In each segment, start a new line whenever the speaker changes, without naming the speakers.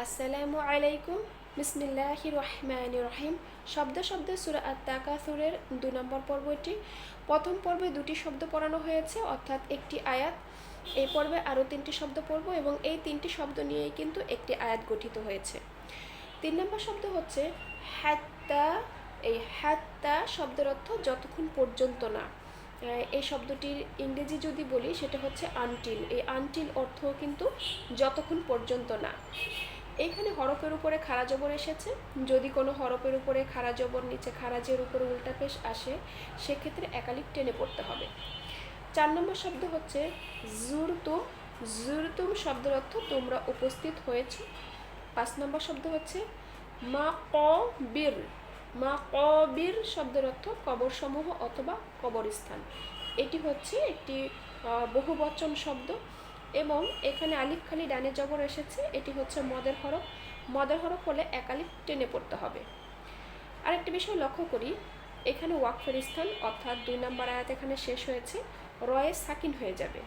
আসসালামু আলাইকুম। বিসমিল্লাহি রহমান রহিম। শব্দ শব্দ সুরা আত্মাকাসুরের দু নম্বর পর্বটি। প্রথম পর্বে দুটি শব্দ পড়ানো হয়েছে, অর্থাৎ একটি আয়াত, এই পর্বে আরও তিনটি শব্দ পড়ব এবং এই তিনটি শব্দ নিয়েই কিন্তু একটি আয়াত গঠিত হয়েছে। তিন নম্বর শব্দ হচ্ছে হ্যাত্তা এই হ্যাত্তা শব্দের অর্থ যতক্ষণ পর্যন্ত না। এই শব্দটির ইংরেজি যদি বলি, সেটা হচ্ছে আনটিল এই আনটিল অর্থ কিন্তু যতক্ষণ পর্যন্ত না। এইখানে হরফের উপরে খাড়া জবর এসেছে। যদি কোনো হরফের উপরে খাড়া জবর নিচে খারাজের উপরে উল্টা পেশ আসে, সেক্ষেত্রে একালিক টেনে পড়তে হবে। চার নম্বর শব্দ হচ্ছে জুরতুম। জুরতুম শব্দের অর্থ তোমরা উপস্থিত হয়েছ। পাঁচ নম্বর শব্দ হচ্ছে মা কবির মা কবির শব্দের অর্থ কবরসমূহ অথবা কবরস্থান। এটি হচ্ছে একটি বহুবচন শব্দ। এবং এখানে আলিফ খালি ডানে জবর এসেছে, এটি হচ্ছে মদের হরফ। মদের হরফ হলে এক আলিফ টেনে পড়তে হবে। আরেকটি বিষয় লক্ষ্য করি, এখানে ওয়াকফের স্থান, অর্থাৎ দুই নম্বর আয়াত এখানে শেষ হয়েছে, রয়ে সাকিন হয়ে যাবে।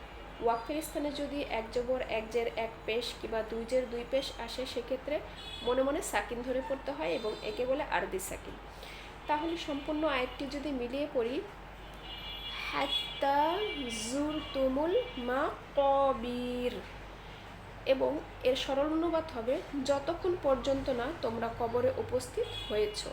ওয়াকফের স্থানে যদি এক জবর, এক জের, এক পেশ কিংবা দুই জের, দুই পেশ আসে, সেক্ষেত্রে মনে মনে সাকিন ধরে পড়তে হয় এবং একে বলে আরবি সাকিন। তাহলে সম্পূর্ণ আয়াতটি যদি মিলিয়ে পড়ি হাত্তা জুরতুমুল মা কবির এবং এর সরল অনুবাদ হবে, যতক্ষণ পর্যন্ত না তোমরা কবরে উপস্থিত হয়েছো।